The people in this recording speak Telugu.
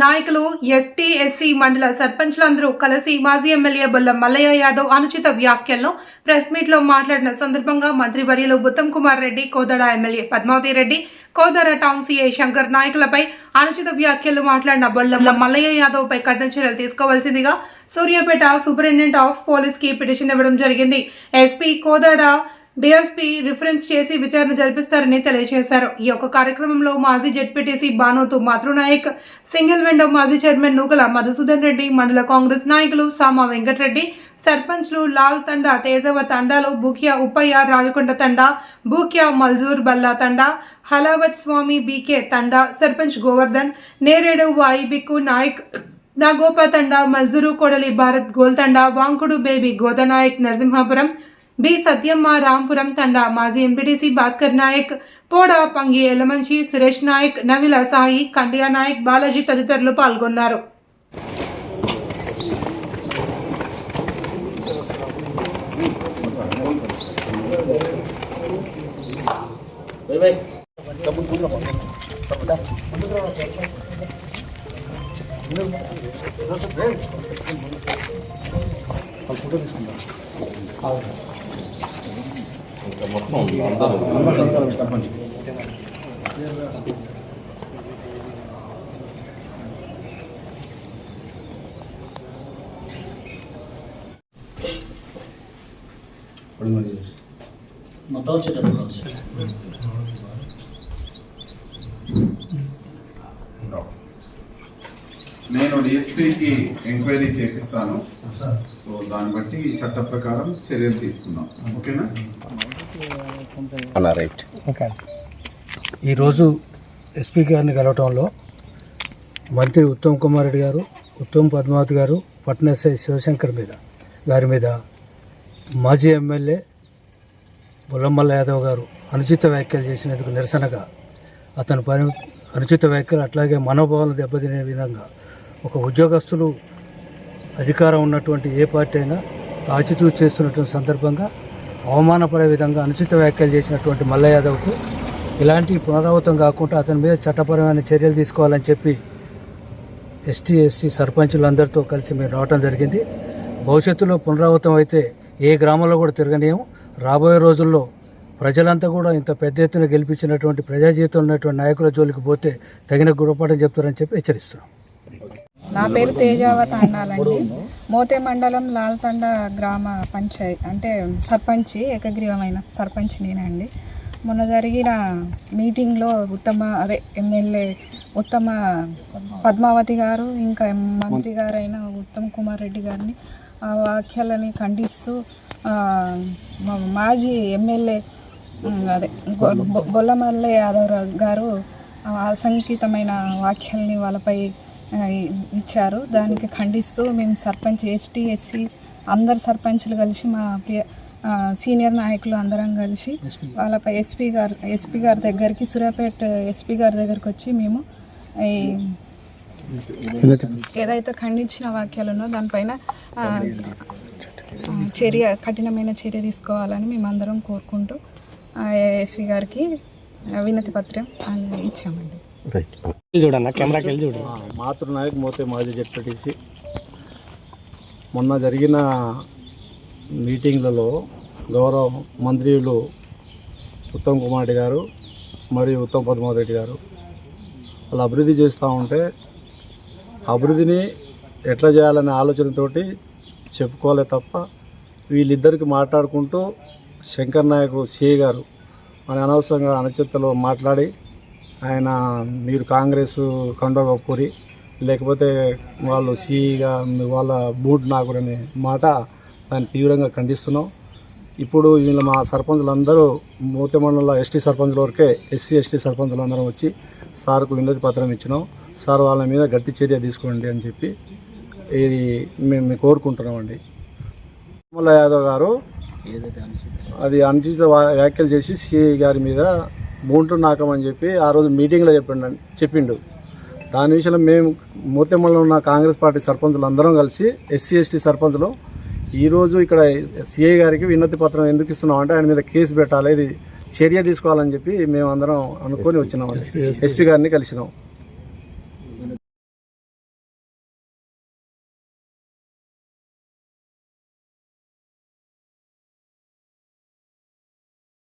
నాయకులు ఎస్టీ ఎస్సీ మండల సర్పంచ్లందరూ కలిసి మాజీ ఎమ్మెల్యే బొల్ల మల్లయ్య యాదవ్ అనుచిత వ్యాఖ్యలను ప్రెస్ మీట్లో మాట్లాడిన సందర్భంగా మంత్రి వర్యులు Uttam Kumar Reddy Kodad MLA Padmavathi Reddy Kodad town CI Shankar నాయకులపై అనుచిత వ్యాఖ్యలు మాట్లాడిన బొల్ల మల్లయ్య యాదవ్ పై కఠిన చర్యలు తీసుకోవాల్సిందిగా సూర్యాపేట సూపరింటెండెంట్ ఆఫ్ పోలీస్కి పిటిషన్ ఇవ్వడం జరిగింది. ఎస్పీ కోదాడ డిఎస్పీ రిఫరెన్స్ చేసి విచారణ జరిపిస్తారని తెలియజేశారు. ఈ యొక్క కార్యక్రమంలో మాజీ ZPTC Banothu Mathrunayak single window మాజీ చైర్మన్ నూకల మధుసూదన్ రెడ్డి మండల కాంగ్రెస్ నాయకులు సామా వెంకటరెడ్డి సర్పంచ్లు లాల్ తండా తేజవ తండాలు Bhukya Uppaiah Ravikonda Thanda Bhukya Malzur Balla Thanda Halavath Swamy BK Thanda sarpanch Govardhan Neredu వాయిబిక్కు Nayak నాగోపా Thanda మల్జూరు Kodali Bharath Goltanda Vankudu baby Godanayak Narasimhapuram B. Satyamma Rampuram Thanda మాజీ ఎంపీటీసీ భాస్కర్ నాయక్ పోడ పంగి ఎలమంచి సురేష్ నాయక్ నవిల సాయి కండియా నాయక్ బాలాజీ తదితరులు పాల్గొన్నారు. మొత్తం వచ్చేటప్పుడు వచ్చేటప్పుడు నేను డిఎస్పీకి ఎంక్వైరీ చేపిస్తాను. సో దాన్ని బట్టి చట్ట ప్రకారం చర్యలు తీసుకుందాం. ఓకేనా? అలా రైట్. ఈరోజు ఎస్పీ గారిని కలవటంలో మంత్రి ఉత్తమ్ కుమార్ రెడ్డి గారు ఉత్తమ్ పద్మావతి గారు పట్న ఎస్ఐ శివశంకర్ మీద గారి మీద మాజీ ఎమ్మెల్యే బుల్లమల్ల యాదవ్ గారు అనుచిత వ్యాఖ్యలు చేసినందుకు నిరసనగా అతని పని అనుచిత వ్యాఖ్యలు అట్లాగే మనోభావాలు దెబ్బతినే విధంగా ఒక ఉద్యోగస్తులు అధికారం ఉన్నటువంటి ఏ పార్టీ అయినా ఆచితూ చేస్తున్నటువంటి సందర్భంగా అవమానపడే విధంగా అనుచిత వ్యాఖ్యలు చేసినటువంటి మల్ల యాదవ్కు ఇలాంటి పునరావృతం కాకుండా అతని మీద చట్టపరమైన చర్యలు తీసుకోవాలని చెప్పి ఎస్టీ ఎస్సీ సర్పంచులందరితో కలిసి మేము రావటం జరిగింది. భవిష్యత్తులో పునరావృతం అయితే ఏ గ్రామంలో కూడా తిరగనీయం. రాబోయే రోజుల్లో ప్రజలంతా కూడా ఇంత పెద్ద ఎత్తున గెలిపించినటువంటి ప్రజాజీవితం ఉన్నటువంటి నాయకుల జోలికి పోతే తగిన గుణపాఠం చెప్తారని చెప్పి హెచ్చరిస్తున్నాం. నా పేరు తేజావత అన్నాలండి. మోతే మండలం లాల్తండ గ్రామ పంచాయత్ అంటే సర్పంచ్ ఏకగ్రీవమైన సర్పంచ్ నేనండి మొన్న జరిగిన మీటింగ్లో ఉత్తమ అదే ఎమ్మెల్యే ఉత్తమ పద్మావతి గారు ఇంకా మంత్రి గారైన ఉత్తమ్ కుమార్ రెడ్డి గారిని ఆ వ్యాఖ్యలని ఖండిస్తూ మాజీ ఎమ్మెల్యే అదే బొల్లమల్లె యాదవ్ గారు అసంకేతమైన వ్యాఖ్యల్ని వాళ్ళపై ఇచ్చారు. దానికి ఖండిస్తూ మేము సర్పంచ్ ఎస్సీ అందరు సర్పంచ్లు కలిసి మా ప్రియ సీనియర్ నాయకులు అందరం కలిసి వాళ్ళపై ఎస్పీ గారు ఎస్పీ గారి దగ్గరికి సూర్యాపేట ఎస్పీ గారి దగ్గరికి వచ్చి మేము ఈ ఏదైతే ఖండించిన వాక్యాలు ఉన్నో దానిపైన చర్య కఠినమైన చర్య తీసుకోవాలని మేమందరం కోరుకుంటూ ఆ, ఎస్పీ గారికి వినతి పత్రం ఇచ్చామండి. చూడన్న కెమెరాకి వెళ్ళి చూడు. మాతృనాయక్ మోతే మాజీ జెడ్పీటీసీ మొన్న జరిగిన మీటింగ్లలో గౌరవ మంత్రులు ఉత్తమ్ కుమార్ రెడ్డి గారు మరియు ఉత్తమ్ పద్మావతి రెడ్డి గారు. వాళ్ళు అభివృద్ధి చేస్తూ ఉంటే అభివృద్ధిని ఎట్లా చేయాలనే ఆలోచనతోటి చెప్పుకోలే తప్ప వీళ్ళిద్దరికి మాట్లాడుకుంటూ శంకర్ నాయక్ సిఏ గారు మన అనవసరంగా అనుచితలో మాట్లాడి ఆయన మీరు కాంగ్రెస్ కండోగపూరి లేకపోతే వాళ్ళు సిఈగా వాళ్ళ బూట్ నాకుడనే మాట దాన్ని తీవ్రంగా ఖండిస్తున్నాం. ఇప్పుడు వీళ్ళు మా సర్పంచులందరూ మూత మండలంలో ఎస్టీ సర్పంచుల వరకే ఎస్సీ ఎస్టీ సర్పంచులు అందరం వచ్చి సార్కు వినతి పత్రం ఇచ్చినాం. సార్ వాళ్ళ మీద గట్టి చర్య తీసుకోండి అని చెప్పి ఇది మేము కోరుకుంటున్నామండి. తిరుమల యాదవ్ గారు అది అనుచిత వ్యాఖ్యలు చేసి సిఐ గారి మీద బూంటు నాకమని చెప్పి ఆ రోజు మీటింగ్లో చెప్పిండు చెప్పిండు. దాని విషయంలో మేము మూతెమ్మలో ఉన్న కాంగ్రెస్ పార్టీ సర్పంచులు అందరం కలిసి ఎస్సీ ఎస్టీ సర్పంచులు ఈరోజు ఇక్కడ సిఐ గారికి వినతి పత్రం ఎందుకు ఇస్తున్నాం అంటే ఆయన మీద కేసు పెట్టాలి ఇది చర్య తీసుకోవాలని చెప్పి మేము అందరం అనుకొని వచ్చినాం ఎస్పీ గారిని కలిసినాం.